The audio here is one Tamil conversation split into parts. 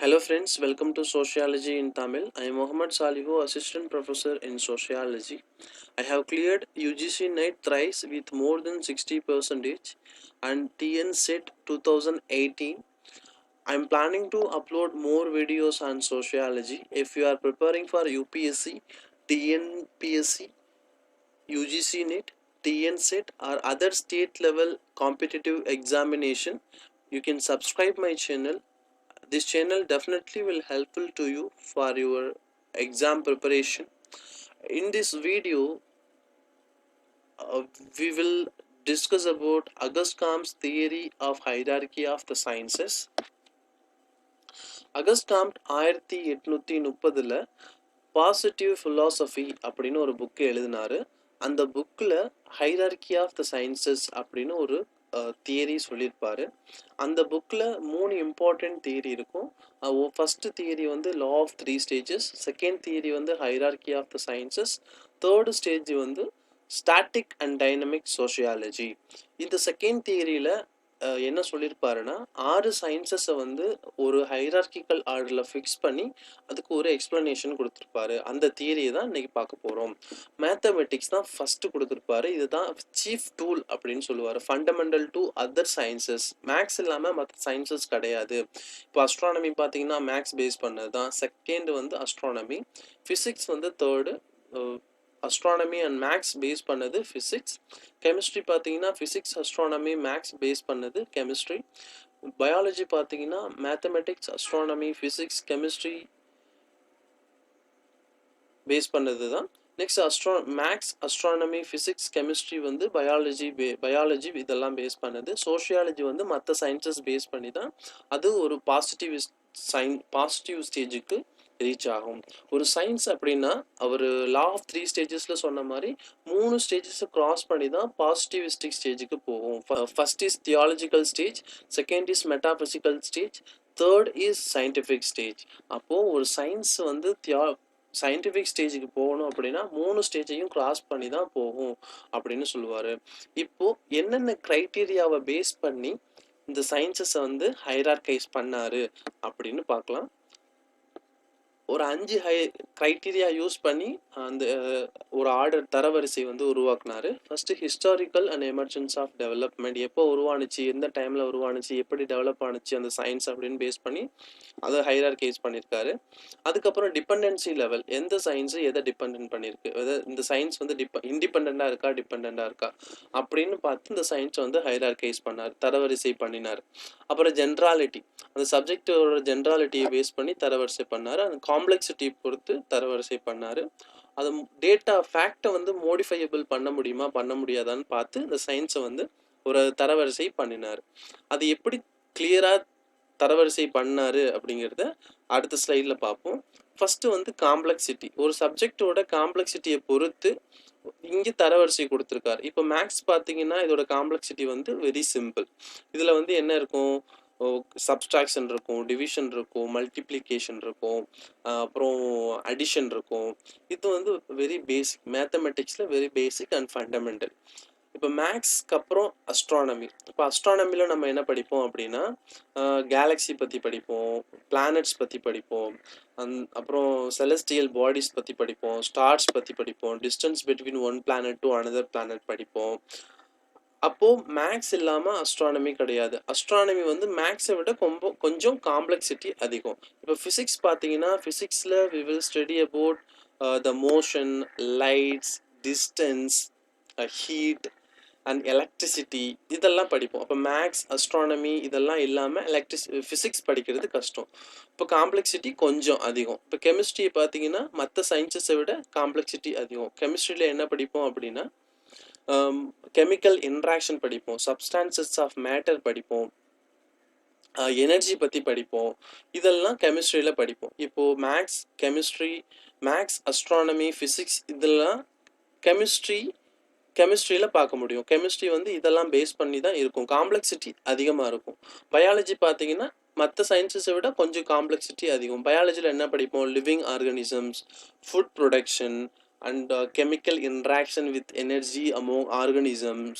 Hello friends, welcome to Sociology in Tamil. I am Mohammad Salihu, Assistant Professor in Sociology. I have cleared UGC NET thrice with more than 60 percentage and TN set 2018. I am planning to upload more videos on sociology. If you are preparing for UPSC, TNPSC, UGC NET, TN set or other state level competitive examination, you can subscribe my channel this channel definitely will helpful to you for your exam preparation in this video uh, we will discuss about august comte's theory of hierarchy of the sciences August Comte ஆயிரத்தி எட்நூத்தி முப்பதுல பாசிட்டிவ் ஃபிலாசபி அப்படின்னு ஒரு புக்கு எழுதினாரு அந்த புக்கில் ஹைரார்கி ஆஃப் த சயின்சஸ் அப்படின்னு ஒரு தியரி சொல்லியிருப்பார் அந்த புக்கில் மூணு இம்பார்ட்டண்ட் தியரி இருக்கும். ஃபஸ்ட்டு தியரி வந்து law of three stages second theory வந்து hierarchy of the sciences third stage வந்து ஸ்டாட்டிக் அண்ட் டைனமிக் சோஷியாலஜி இந்த செகண்ட் தியரியில் என்ன சொல்லியிருப்பாருன்னா ஆறு சயின்சஸை வந்து ஒரு ஹைரார்கிக்கல் ஆர்டரில் ஃபிக்ஸ் பண்ணி அதுக்கு ஒரு எக்ஸ்ப்ளனேஷன் கொடுத்துருப்பாரு. அந்த தியரியை தான் இன்றைக்கி பார்க்க போகிறோம் மேத்தமெட்டிக்ஸ் தான் ஃபஸ்ட்டு கொடுத்துருப்பாரு. இதுதான் சீஃப் டூல் அப்படின்னு சொல்லுவார். Fundamental to other sciences maths இல்லாமல் மற்ற சயின்சஸ் கிடையாது. இப்போ அஸ்ட்ரானமி பார்த்தீங்கன்னா மேக்ஸ் பேஸ் பண்ணது தான். செகண்ட் வந்து அஸ்ட்ரானமி ஃபிசிக்ஸ் வந்து third astronomy and maths base பண்ணது ஃபிசிக்ஸ் கெமிஸ்ட்ரி பார்த்தீங்கன்னா ஃபிசிக்ஸ் அஸ்ட்ரானமி மேக்ஸ் பேஸ் பண்ணது கெமிஸ்ட்ரி பயாலஜி பார்த்தீங்கன்னா mathematics astronomy physics chemistry base பண்ணது தான். Next astro maths astronomy physics chemistry வந்து பயாலஜி பே பயாலஜி இதெல்லாம் பேஸ் பண்ணது. சோஷியாலஜி வந்து மற்ற சயின்சஸ் பேஸ் பண்ணி தான். அது ஒரு பாசிட்டிவ் சைன் பாசிட்டிவ் ஸ்டேஜுக்கு ரீச் ஆகும். ஒரு சயின்ஸ் அப்படின்னா அவர் லா ஆஃப் த்ரீ ஸ்டேஜஸில் சொன்ன மாதிரி மூணு ஸ்டேஜஸை கிராஸ் பண்ணி தான் பாசிட்டிவிஸ்டிக் ஸ்டேஜுக்கு போகும். First is theological stage second is metaphysical stage third is scientific stage அப்போது ஒரு சயின்ஸ் வந்து தியா சயின்டிஃபிக் ஸ்டேஜுக்கு போகணும் அப்படின்னா மூணு ஸ்டேஜையும் கிராஸ் பண்ணி தான் போகும் அப்படின்னு சொல்லுவார். இப்போது என்னென்ன க்ரைட்டீரியாவை பேஸ் பண்ணி இந்த சயின்சஸை வந்து ஹைரார்கைஸ் பண்ணார் அப்படின்னு பார்க்கலாம். ஒரு அஞ்சு ஹை க்ரைட்டீரியா யூஸ் பண்ணி அந்த ஒரு ஆர்டர் தரவரிசை வந்து உருவாக்குனாரு. First historical and emergence of development எப்போ உருவானுச்சு எந்த டைமில் உருவானுச்சு எப்படி டெவலப் ஆனுச்சு அந்த சயின்ஸ் அப்படின்னு பேஸ் பண்ணி அதை ஹைரார்கைஸ் பண்ணியிருக்காரு அதுக்கப்புறம் டிபெண்டன்சி லெவல் எந்த சயின்ஸு எதை டிபெண்ட் பண்ணியிருக்கு எதை இந்த சயின்ஸ் வந்து டிப இண்டிபெண்ட்டாக இருக்கா டிபெண்ட்டாக இருக்கா? அப்படின்னு பார்த்து இந்த சயின்ஸை வந்து ஹைரார்கைஸ் பண்ணார் தரவரிசை பண்ணினார். அப்புறம் ஜென்ராலிட்டி அந்த சப்ஜெக்டோட ஜென்ராலிட்டியை பேஸ் பண்ணி தரவரிசை பண்ணார். அந்த காம்ப்ளெக்சிட்டி பொறுத்து தரவரிசை பண்ணார். அது டேட்டா ஃபேக்டை வந்து மோடிஃபையபிள் பண்ண முடியுமா பண்ண முடியாதான்னு பார்த்து இந்த சயின்ஸை வந்து ஒரு தரவரிசை பண்ணினார். அது எப்படி கிளியராக தரவரிசை பண்ணாரு அப்படிங்கிறத அடுத்த ஸ்லைடில் பார்ப்போம். ஃபஸ்ட்டு வந்து காம்ப்ளெக்சிட்டி ஒரு சப்ஜெக்டோட காம்ப்ளெக்சிட்டியை பொறுத்து இங்கே தரவரிசை கொடுத்துருக்காரு. இப்போ மேக்ஸ் பார்த்தீங்கன்னா இதோட காம்ப்ளெக்சிட்டி வந்து வெரி சிம்பிள் இதில் வந்து என்ன இருக்கும்? சப்ஸ்ட்ராக்ஷன் இருக்கும் டிவிஷன் இருக்கும் மல்டிப்ளிகேஷன் இருக்கும் அப்புறம் அடிஷன் இருக்கும். இது வந்து வெரி பேசிக் மேத்தமெட்டிக்ஸில் வெரி பேசிக் அண்ட் ஃபண்டமெண்டல் இப்போ மேக்ஸ்க்கு அப்புறம் அஸ்ட்ரானமி இப்போ அஸ்ட்ரானமியில் நம்ம என்ன படிப்போம் அப்படின்னா கேலக்ஸி பற்றி படிப்போம் பிளானட்ஸ் பற்றி படிப்போம் அந் அப்புறம் செலஸ்டியல் பாடிஸ் பற்றி படிப்போம் ஸ்டார்ஸ் பற்றி படிப்போம் distance between one planet to another planet படிப்போம். அப்போது மேக்ஸ் இல்லாமல் அஸ்ட்ரானமி கிடையாது. அஸ்ட்ரானமி வந்து மேக்ஸை விட ரொம்ப கொஞ்சம் காம்ப்ளெக்சிட்டி அதிகம். இப்போ ஃபிசிக்ஸ் பார்த்தீங்கன்னா ஃபிசிக்ஸில் we will study about the motion lights distance heat and electricity இதெல்லாம் படிப்போம். அப்போ மேக்ஸ் அஸ்ட்ரானமி இதெல்லாம் இல்லாமல் எலக்ட்ரிஸ் ஃபிசிக்ஸ் படிக்கிறது கஷ்டம். இப்போ காம்ப்ளெக்சிட்டி கொஞ்சம் அதிகம். இப்போ கெமிஸ்ட்ரியை பார்த்தீங்கன்னா மற்ற சயின்சஸை விட காம்ப்ளெக்சிட்டி அதிகம். கெமிஸ்ட்ரியில் என்ன படிப்போம் அப்படின்னா Um, கெமிக்கல் இன்ட்ராக்ஷன் படிப்போம் சப்ஸ்டான்சஸ் ஆஃப் மேட்டர் படிப்போம் uh, எனர்ஜி பற்றி படிப்போம் இதெல்லாம் கெமிஸ்ட்ரியில் படிப்போம். இப்போது maths chemistry maths astronomy physics இதெல்லாம் கெமிஸ்ட்ரி கெமிஸ்ட்ரியில் பார்க்க முடியும். கெமிஸ்ட்ரி வந்து இதெல்லாம் பேஸ் பண்ணி தான் இருக்கும். காம்ப்ளெக்சிட்டி அதிகமாக இருக்கும். பயாலஜி பார்த்தீங்கன்னா மற்ற சயின்ஸஸை விட கொஞ்சம் காம்ப்ளெக்சிட்டி அதிகம். பயாலஜியில் என்ன படிப்போம்? Living organisms food production and uh, chemical interaction with energy among organisms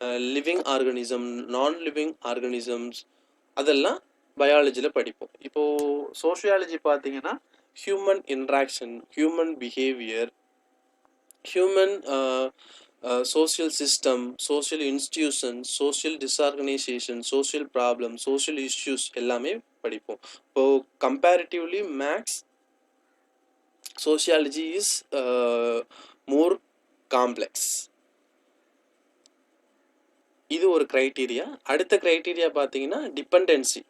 organism living organism non அதெல்லாம் பயாலஜியில் படிப்போம். இப்போது சோஷியாலஜி பார்த்தீங்கன்னா human interaction human behaviour human social system social institution social disorganisation social problem social issues எல்லாமே படிப்போம். இப்போது comparatively maths sociology is more complex இது ஒரு க்ரைட்டீரியா அடுத்த க்ரைட்டீரியா பார்த்தீங்கன்னா டிபெண்டன்சி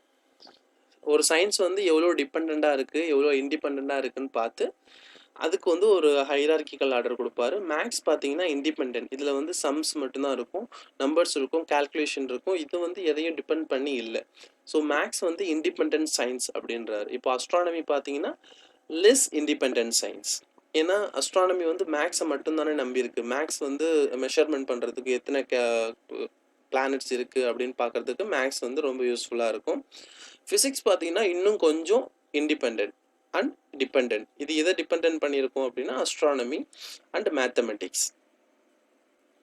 ஒரு சயின்ஸ் வந்து எவ்வளோ டிபெண்ட்டாக இருக்குது எவ்வளோ இண்டிபெண்ட்டாக இருக்குன்னு பார்த்து அதுக்கு வந்து ஒரு ஹைரார்கிக்கல் ஆர்டர் கொடுப்பாரு. மேக்ஸ் பார்த்தீங்கன்னா இண்டிபெண்ட் இதில் வந்து சம்ஸ் மட்டும்தான் இருக்கும் நம்பர்ஸ் இருக்கும் கால்குலேஷன் இருக்கும். இது வந்து எதையும் டிபெண்ட் பண்ணி இல்லை. ஸோ மேக்ஸ் வந்து இண்டிபெண்ட் சயின்ஸ் அப்படின்றாரு. இப்போ அஸ்ட்ரானமி பார்த்தீங்கன்னா லெஸ் இண்டிபெண்ட் சயின்ஸ் ஏன்னா அஸ்ட்ரானமி வந்து மேக்ஸை மட்டும்தானே நம்பியிருக்கு. மேக்ஸ் வந்து மெஷர்மெண்ட் பண்ணுறதுக்கு எத்தனை பிளானட்ஸ் இருக்குது அப்படின்னு பார்க்குறதுக்கு மேக்ஸ் வந்து ரொம்ப யூஸ்ஃபுல்லாக இருக்கும். ஃபிசிக்ஸ் பார்த்தீங்கன்னா இன்னும் கொஞ்சம் இண்டிபெண்ட் அண்ட் டிபெண்ட் இது எதை டிபெண்ட் பண்ணியிருக்கோம் அப்படின்னா அஸ்ட்ரானமி அண்ட் மேத்தமெட்டிக்ஸ்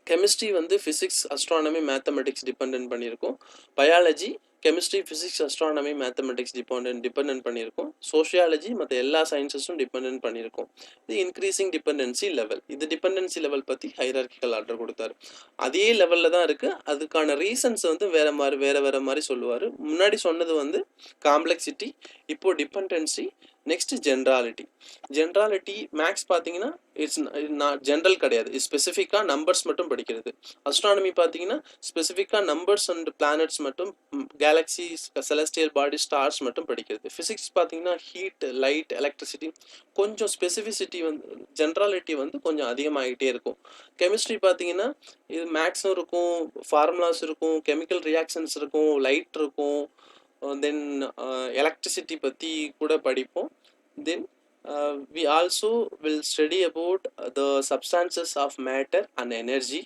கெமிஸ்ட்ரி வந்து ஃபிசிக்ஸ் அஸ்ட்ரானமி மேத்தமெட்டிக்ஸ் டிபெண்ட் பண்ணியிருக்கோம். Biology chemistry physics astronomy mathematics depend depend பண்ணியிருக்கும். Sociology மற்ற எல்லா சயின்சஸும் டிபெண்ட் பண்ணியிருக்கோம். இது இன்க்ரீசிங் டிபெண்டன்சி லெவல் இது டிபெண்டன்சி லெவல் பற்றி ஹைரார்கிக்கல் ஆர்டர் கொடுத்தாரு. அதே லெவலில் தான் இருக்குது அதுக்கான ரீசன்ஸ் வந்து வேறு மாதிரி வேறு வேறு மாதிரி சொல்லுவார். முன்னாடி சொன்னது வந்து காம்ப்ளெக்சிட்டி இப்போது dependency next generality generality maths பார்த்தீங்கன்னா இட்ஸ் நான் ஜென்ரல் கிடையாது. இது ஸ்பெசிஃபிக்காக நம்பர்ஸ் மட்டும் படிக்கிறது. அஸ்ட்ரானமி பார்த்தீங்கன்னா ஸ்பெசிஃபிக்காக நம்பர்ஸ் அண்ட் பிளானட்ஸ் மட்டும் கேலக்ஸி செலஸ்டியல் பாடி ஸ்டார்ஸ் மட்டும் படிக்கிறது. ஃபிசிக்ஸ் பார்த்தீங்கன்னா ஹீட் லைட் எலக்ட்ரிசிட்டி கொஞ்சம் ஸ்பெசிஃபிசிட்டி வந்து ஜென்ராலிட்டி வந்து கொஞ்சம் அதிகமாகிட்டே இருக்கும். கெமிஸ்ட்ரி பார்த்தீங்கன்னா இது மேக்ஸும் இருக்கும் ஃபார்முலாஸ் இருக்கும் கெமிக்கல் ரியாக்ஷன்ஸ் இருக்கும் லைட் இருக்கும். தென் எலக்ட்ரிசிட்டி பற்றி கூட படிப்போம். Then we also will study about the substances of matter and energy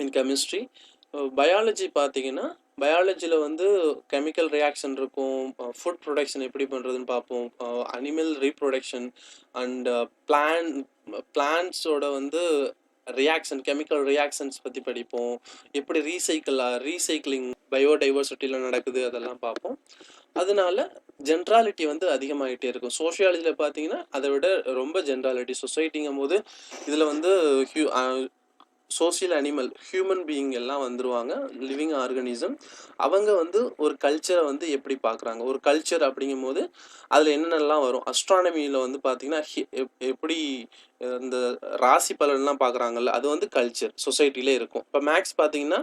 in chemistry biology பார்த்தீங்கன்னா பயாலஜியில் வந்து கெமிக்கல் ரியாக்ஷன் இருக்கும் ஃபுட் ப்ரொடக்ஷன் எப்படி பண்ணுறதுன்னு பார்ப்போம் அனிமல் ரீப்ரொடக்ஷன் அண்ட் பிளான் பிளான்ஸோட வந்து ரியாக்ஷன் கெமிக்கல் ரியாக்ஷன்ஸ் பற்றி படிப்போம். எப்படி ரீசைக்கிள் ரீசைக்கிளிங் பயோடைவர்சிட்டியில் நடக்குது அதெல்லாம் பார்ப்போம். அதனால ஜென்ராலிட்டி வந்து அதிகமாகிட்டே இருக்கும். சோஷியாலஜியில் பார்த்தீங்கன்னா அதை விட ரொம்ப ஜென்ராலிட்டி சொசைட்டிங்கும் போது இதில் வந்து ஹியூ சோசியல் அனிமல் ஹியூமன் பீயிங் எல்லாம் வந்துருவாங்க லிவிங் ஆர்கனிசம் அவங்க வந்து ஒரு கல்ச்சரை வந்து எப்படி பார்க்குறாங்க? ஒரு கல்ச்சர் அப்படிங்கும் போது அதில் என்னென்னலாம் வரும்? அஸ்ட்ரானமியில் வந்து பார்த்திங்கன்னா எப்படி இந்த ராசி பலன்லாம் பார்க்குறாங்கல்ல அது வந்து கல்ச்சர் சொசைட்டிலே இருக்கும். இப்போ மேக்ஸ் பார்த்தீங்கன்னா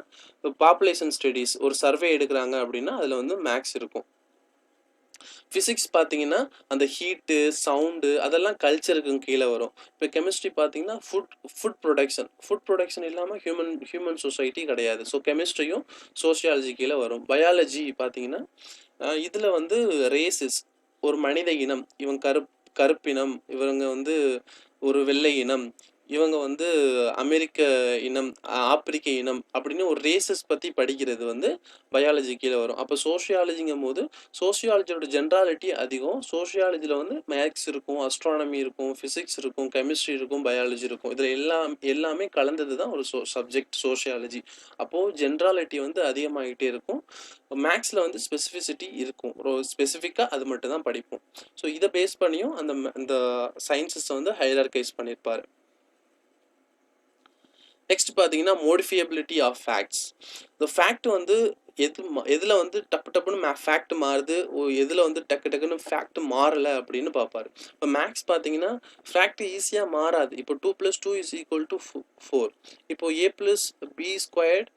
பாப்புலேஷன் ஸ்டடீஸ் ஒரு சர்வே எடுக்கிறாங்க அப்படின்னா அதில் வந்து மேக்ஸ் இருக்கும். ஃபிசிக்ஸ் பார்த்தீங்கன்னா அந்த ஹீட்டு சவுண்டு அதெல்லாம் கல்ச்சருக்கு கீழே வரும். இப்போ கெமிஸ்ட்ரி பார்த்தீங்கன்னா food food production food production இல்லாமல் ஹியூமன் ஹியூமன் சொசைட்டி கிடையாது. ஸோ கெமிஸ்ட்ரியும் சோஷியாலஜி கீழே வரும். பயாலஜி பார்த்தீங்கன்னா இதில் வந்து ரேசஸ் ஒரு மனித இனம் இவங்க கருப் கருப்பினம் இவங்க வந்து ஒரு வெள்ளை இனம். இவங்க வந்து அமெரிக்க இனம் ஆப்பிரிக்க இனம் அப்படின்னு ஒரு ரேசஸ் பற்றி படிக்கிறது வந்து பயாலஜி கீழே வரும். அப்போ சோஷியாலஜிங்கும் போது சோஷியாலஜியோட ஜென்ராலிட்டி அதிகம். சோஷியாலஜியில் வந்து மேக்ஸ் இருக்கும் அஸ்ட்ரானமி இருக்கும் ஃபிசிக்ஸ் இருக்கும் கெமிஸ்ட்ரி இருக்கும் பயாலஜி இருக்கும். இதில் எல்லாம் எல்லாமே கலந்தது தான் ஒரு சோ சப்ஜெக்ட் சோஷியாலஜி அப்போது ஜென்ராலிட்டி வந்து அதிகமாகிட்டே இருக்கும். மேக்ஸில் வந்து ஸ்பெசிஃபிசிட்டி இருக்கும். ஒரு ஸ்பெசிஃபிக்காக அது மட்டும் தான் படிப்போம். ஸோ இதை பேஸ் பண்ணியும் அந்த அந்த சயின்சஸை வந்து ஹைலர்கைஸ் பண்ணியிருப்பார். நெக்ஸ்ட் பார்த்தீங்கன்னா மோடிஃபியபிலிட்டி ஆஃப் ஃபேக்ட்ஸ் இந்த ஃபேக்ட் வந்து எது எதில் வந்து டப்பு டப்புன்னு ஃபேக்ட் மாறுது எதில் வந்து டக்கு டக்குன்னு ஃபேக்ட் மாறலை அப்படின்னு பார்ப்பாரு இப்போ மேக்ஸ் பார்த்தீங்கன்னா ஃபேக்ட் ஈஸியாக மாறாது. இப்போ two plus two is equal to four இப்போ A plus B squared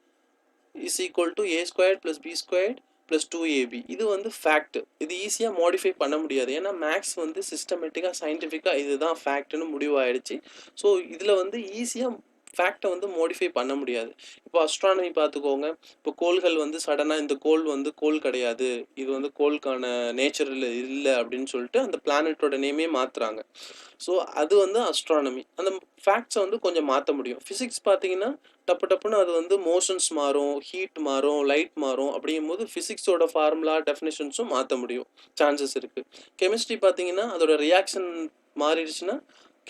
is equal to A squared plus B squared plus two A B இது வந்து ஃபேக்ட் இது ஈஸியாக மாடிஃபை பண்ண முடியாது. ஏன்னா மேக்ஸ் வந்து சிஸ்டமேட்டிக்காக சயின்டிஃபிக்காக இதுதான் ஃபேக்ட்னு முடிவாயிடுச்சு. ஸோ இதில் வந்து ஈஸியாக ஃபேக்டை வந்து மோடிஃபை பண்ண முடியாது. இப்போ அஸ்ட்ரானமி பார்த்துக்கோங்க. இப்போ கோள்கள் வந்து சடனாக இந்த கோள் வந்து கோள் கிடையாது. இது வந்து கோளுக்கான நேச்சரில் இல்லை அப்படின்னு சொல்லிட்டு அந்த பிளானட்டோட நேமே மாற்றுறாங்க ஸோ அது வந்து அஸ்ட்ரானமி அந்த ஃபேக்ட்ஸை வந்து கொஞ்சம் மாற்ற முடியும். ஃபிசிக்ஸ் பார்த்தீங்கன்னா டப்பு டப்புன்னு அது வந்து மோஷன்ஸ் மாறும் ஹீட் மாறும் லைட் மாறும் அப்படிங்கும்போது ஃபிசிக்ஸோட ஃபார்முலா டெஃபினேஷன்ஸும் மாற்ற முடியும். சான்சஸ் இருக்குது கெமிஸ்ட்ரி பார்த்தீங்கன்னா அதோட ரியாக்ஷன் மாறிடுச்சுன்னா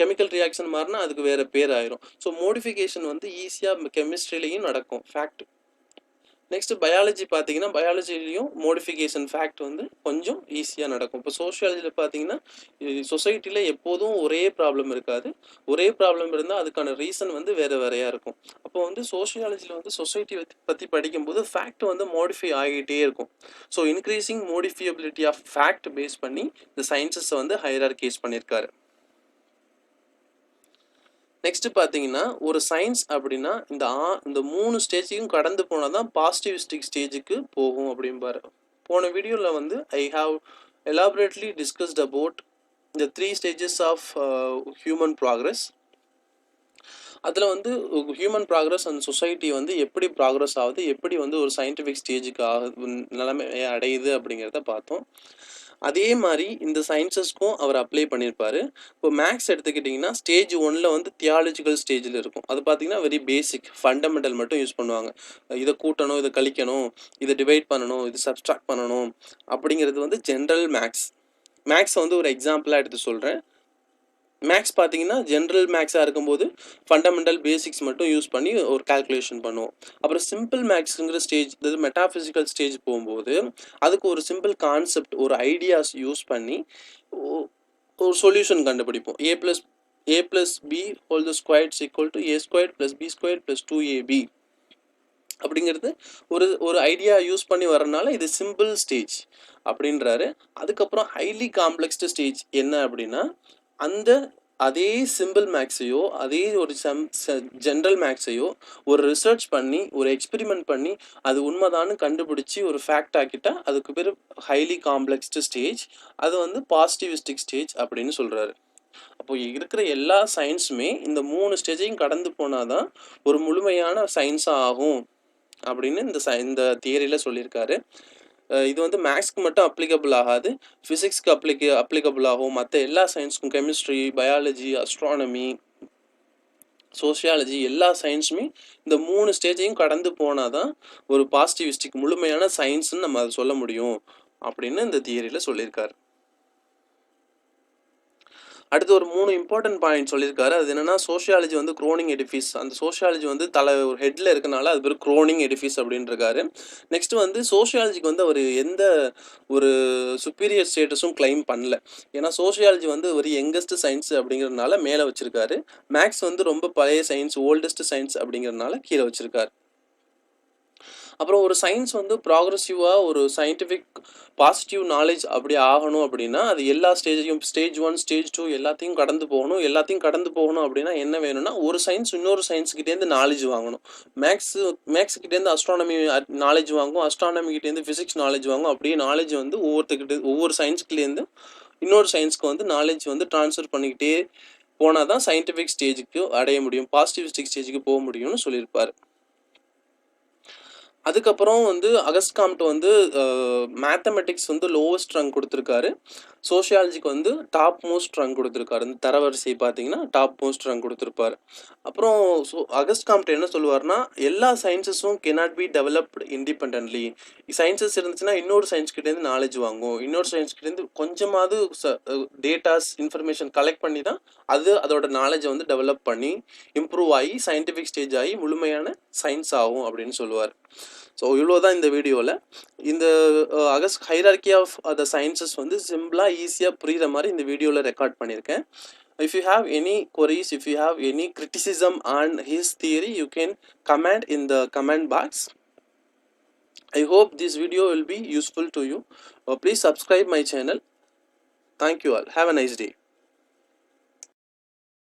கெமிக்கல் ரியாக்ஷன் மாறினா அதுக்கு வேறு பேர் ஆயிரும். ஸோ மோடிஃபிகேஷன் வந்து ஈஸியாக கெமிஸ்ட்ரிலையும் நடக்கும். ஃபேக்ட் நெக்ஸ்ட் பயாலஜி பார்த்தீங்கன்னா பயாலஜிலையும் மோடிஃபிகேஷன் ஃபேக்ட் வந்து கொஞ்சம் ஈஸியாக நடக்கும். இப்போ சோஷியாலஜியில் பார்த்தீங்கன்னா சொசைட்டியில் எப்போதும் ஒரே ப்ராப்ளம் இருக்காது. ஒரே ப்ராப்ளம் இருந்தால் அதுக்கான ரீசன் வந்து வேறு வேறையாக இருக்கும். அப்போ வந்து சோஷியாலஜியில் வந்து சொசைட்டி பற்றி படிக்கும்போது ஃபேக்ட் வந்து மாடிஃபை ஆகிட்டே இருக்கும். So increasing modifiability of fact base பண்ணி இந்த சயின்சஸை வந்து ஹையரார்கேஸ் பண்ணியிருக்காரு. நெக்ஸ்ட் பார்த்தீங்கன்னா ஒரு சயின்ஸ் அப்படின்னா இந்த ஆ இந்த மூணு ஸ்டேஜையும் கடந்து போனால் தான் பாசிட்டிவிஸ்டிக் ஸ்டேஜுக்கு போகும் அப்படிம்பாரு போன வீடியோவில் வந்து I have elaborately discussed about இந்த three stages of human progress அதில் வந்து ஹியூமன் ப்ராக்ரஸ் அண்ட் சொசைட்டி வந்து எப்படி ப்ராக்ரஸ் ஆகுது எப்படி வந்து ஒரு சயின்டிஃபிக் ஸ்டேஜுக்கு ஆகுது நிலைமை அடையுது அப்படிங்கிறத பார்த்தோம். அதே மாதிரி இந்த சயின்சஸ்க்கும் அவர் அப்ளை பண்ணியிருப்பார் இப்போ மேக்ஸ் எடுத்துக்கிட்டிங்கன்னா ஸ்டேஜ் ஒன்ல வந்து தியாலஜிக்கல் ஸ்டேஜில் இருக்கும். அது பார்த்தீங்கன்னா வெரி பேசிக் ஃபண்டமெண்டல் மட்டும் யூஸ் பண்ணுவாங்க. இதை கூட்டணும் இதை கழிக்கணும் இதை டிவைட் பண்ணணும் இது சப்ஸ்ட்ராக்ட் பண்ணணும் அப்படிங்கிறது வந்து ஜென்ரல் மேக்ஸ் மேக்ஸை வந்து ஒரு எக்ஸாம்பிளாக எடுத்து சொல்கிறேன் மேக்ஸ் பார்த்தீங்கன்னா ஜென்ரல் மேக்ஸாக இருக்கும்போது ஃபண்டமெண்டல் பேசிக்ஸ் மட்டும் யூஸ் பண்ணி ஒரு கால்குலேஷன் பண்ணுவோம். அப்புறம் சிம்பிள் மேக்ஸுங்கிற ஸ்டேஜ் அதாவது மெட்டாஃபிசிக்கல் ஸ்டேஜ் போகும்போது அதுக்கு ஒரு சிம்பிள் கான்செப்ட் ஒரு ஐடியாஸ் யூஸ் பண்ணி ஒரு சொல்யூஷன் கண்டுபிடிப்போம். A plus A plus B whole the squared's equal to A square plus B square plus two A B அப்படிங்கிறது ஒரு ஒரு ஐடியா யூஸ் பண்ணி வரனால இது சிம்பிள் ஸ்டேஜ் அப்படின்றாரு. அதுக்கப்புறம் ஹைலி காம்ப்ளெக்ஸ்டு ஸ்டேஜ் என்ன அப்படின்னா அந்த அதே சிம்பிள் மேக்ஸையோ அதே ஒரு சம் ஜென்ரல் மேக்ஸையோ ஒரு ரிசர்ச் பண்ணி ஒரு எக்ஸ்பெரிமெண்ட் பண்ணி அது உண்மைதான்னு கண்டுபிடிச்சி ஒரு ஃபேக்ட் ஆக்கிட்டால் அதுக்கு பேர் ஹைலி காம்ப்ளெக்ஸ்டு ஸ்டேஜ் அது வந்து பாசிட்டிவிஸ்டிக் ஸ்டேஜ் அப்படின்னு சொல்கிறாரு அப்போ இருக்கிற எல்லா சயின்ஸுமே இந்த மூணு ஸ்டேஜையும் கடந்து போனால் தான் ஒரு முழுமையான சயின்ஸாக ஆகும் அப்படின்னு இந்த ச இந்த தியரியில் சொல்லியிருக்காரு. இது வந்து மேக்ஸ்க்கு மட்டும் அப்ளிகபிள் ஆகாது. ஃபிசிக்ஸ்க்கு அப்ளிக அப்ளிகபிள் ஆகும் மற்ற எல்லா சயின்ஸ்க்கும் கெமிஸ்ட்ரி பயாலஜி அஸ்ட்ரானமி சோஷியாலஜி எல்லா சயின்ஸுமே இந்த மூணு ஸ்டேஜையும் கடந்து போனால் தான் ஒரு பாசிட்டிவிஸ்டிக் முழுமையான சயின்ஸ்னு நம்ம அதை சொல்ல முடியும். அப்படின்னு இந்த தியரியில் சொல்லியிருக்காரு. அடுத்து ஒரு மூணு இம்பார்ட்டன்ட் பாயிண்ட் சொல்லியிருக்காரு. அது என்னென்னா சோஷியாலஜி வந்து குரோனிங் எடிஃபிஸ் அந்த சோஷியாலஜி வந்து தலை ஒரு ஹெட்டில் இருக்கனால அது பேர் குரோனிங் எடிஃபிஸ் அப்படின்ட்டுருக்காரு நெக்ஸ்ட் வந்து சோஷியாலஜிக்கு வந்து அவர் எந்த ஒரு சுப்பீரியர் ஸ்டேட்டஸும் கிளைம் பண்ணல. ஏன்னா சோஷியாலஜி வந்து ஒரு யங்கஸ்ட் சயின்ஸ் அப்படிங்கிறதுனால மேலே வச்சிருக்காரு. மேக்ஸ் வந்து ரொம்ப பழைய சயின்ஸ் ஓல்டஸ்ட் சயின்ஸ் அப்படிங்கிறதுனால கீழே வச்சிருக்காரு. அப்புறம் ஒரு சயின்ஸ் வந்து ப்ராக்ரஸிவாக ஒரு சயின்டிஃபிக் பாசிட்டிவ் நாலேஜ் அப்படி ஆகணும் அப்படின்னா அது எல்லா ஸ்டேஜையும் ஸ்டேஜ் ஒன் ஸ்டேஜ் டூ எல்லாத்தையும் கடந்து போகணும். எல்லாத்தையும் கடந்து போகணும் அப்படின்னா என்ன வேணும்னா ஒரு சயின்ஸ் இன்னொரு சயின்ஸ்கிட்டேருந்து நாலேஜ் வாங்கணும். மேக்ஸ் மேக்ஸ்கிட்டேருந்து அஸ்ட்ரானமி நாலேஜ் வாங்கும். அஸ்ட்ரானமிக்கிட்டேருந்து ஃபிசிக்ஸ் நாலேஜ் வாங்கும். அப்படியே நாலேஜ் வந்து ஒவ்வொருத்தக்கிட்ட ஒவ்வொரு சயின்ஸ்கிட்டேருந்து இன்னொரு சயின்ஸ்க்கு வந்து நாலேஜ் வந்து ட்ரான்ஸ்ஃபர் பண்ணிக்கிட்டே போனால் தான் சயின்டிஃபிக் ஸ்டேஜுக்கு அடைய முடியும். பாசிட்டிவிஸ்டிக் ஸ்டேஜுக்கு போக முடியும்னு சொல்லியிருப்பார். அதுக்கப்புறம் வந்து அகஸ்ட் காம்ட் வந்து மேத்தமெட்டிக்ஸ் வந்து லோவஸ்ட் ரங்க் கொடுத்துருக்காரு. சோஷியாலஜிக்கு வந்து டாப் மோஸ்ட் ரங்க் கொடுத்துருக்காரு. இந்த தரவரிசை பார்த்தீங்கன்னா டாப் மோஸ்ட் ரங்க் கொடுத்துருப்பாரு. அப்புறம் ஸோ அகஸ்ட் காம்ட் என்ன சொல்லுவார்னா எல்லா சயின்சஸும் cannot be developed independently sciences இருந்துச்சுன்னா இன்னொரு சயின்ஸ் கிட்டேருந்து நாலேஜ் வாங்கும் இன்னொரு சயின்ஸ் கிட்டேருந்து கொஞ்சமாவது டேட்டாஸ் இன்ஃபர்மேஷன் கலெக்ட் பண்ணி தான் அது அதோட நாலேஜை வந்து டெவலப் பண்ணி இம்ப்ரூவ் ஆகி சயின்டிஃபிக் ஸ்டேஜ் ஆகி முழுமையான சயின்ஸ் ஆகும் அப்படின்னு சொல்லுவார். ஸோ இவ்வளோ தான் இந்த வீடியோவில் இந்த August hierarchy of the sciences வந்து சிம்பிளாக ஈஸியாக புரிகிற மாதிரி இந்த வீடியோவில் ரெக்கார்ட் பண்ணியிருக்கேன் if you have any queries if you have any criticism on his theory you can comment in the comment box i hope this video will be useful to you uh, please subscribe my channel thank you all have a nice day